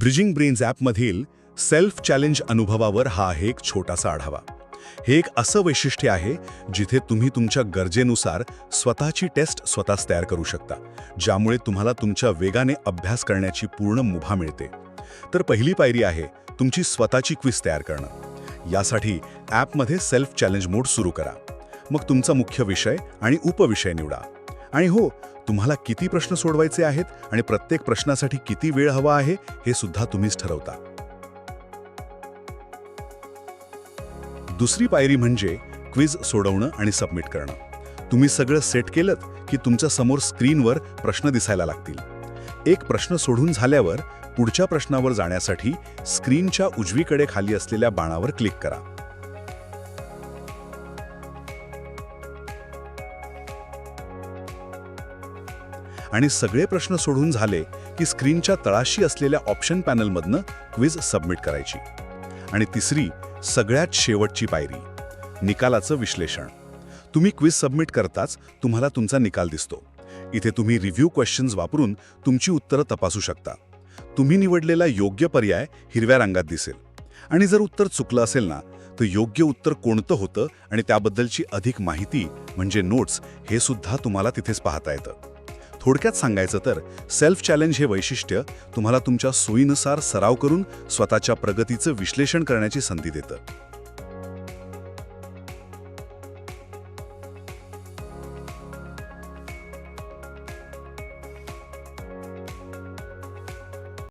Bridging brains ॲपमधील self challenge अनुभवावर हा आहे एक छोटासा आढावा. हे एक असं वैशिष्ट्य आहे जिथे तुम्ही तुमच्या गरजेनुसार स्वतःची टेस्ट स्वतःच तयार करू शकता ज्यामुळे तुम्हाला तुमच्या वेगाने अभ्यास करण्याची पूर्ण मुभा मिळते. तर पहिली पायरी आहे तुमची स्वतःची क्विज तयार करणं. यासाठी ॲपमध्ये सेल्फ चॅलेंज मोड सुरू करा. मग तुमचा मुख्य विषय आणि उपविषय निवडा. आणि हो तुम्हाला किती प्रश्न सोडवायचे आहेत आणि प्रत्येक प्रश्नासाठी किती वेळ हवा आहे हे सुद्धा तुम्हीच ठरवता. दुसरी पायरी म्हणजे क्विज सोडवणं आणि सबमिट करणं. तुम्ही सगळं सेट केलं की तुमच्यासमोर स्क्रीनवर प्रश्न दिसायला लागतील. एक प्रश्न सोडून झाल्यावर पुढच्या प्रश्नावर जाण्यासाठी स्क्रीनच्या उजवीकडे खाली असलेल्या बाणावर क्लिक करा. आणि सगळे प्रश्न सोडून झाले की स्क्रीनच्या तळाशी असलेल्या ऑप्शन पॅनलमधनं क्विज सबमिट करायची. आणि तिसरी सगळ्यात शेवटची पायरी निकालाचं विश्लेषण. तुम्ही क्विज सबमिट करताच तुम्हाला तुमचा निकाल दिसतो. इथे तुम्ही रिव्ह्यू क्वेश्चन्स वापरून तुमची उत्तरं तपासू शकता. तुम्ही निवडलेला योग्य पर्याय हिरव्या रंगात दिसेल. आणि जर उत्तर चुकलं असेल ना तर योग्य उत्तर कोणतं होतं आणि त्याबद्दलची अधिक माहिती म्हणजे नोट्स हे सुद्धा तुम्हाला तिथेच पाहता येतं. थोडक्यात सांगायचं तर सेल्फ चॅलेंज हे वैशिष्ट्य तुम्हाला तुमच्या सोयीनुसार सराव करून स्वतःच्या प्रगतीचं विश्लेषण करण्याची संधी देतं.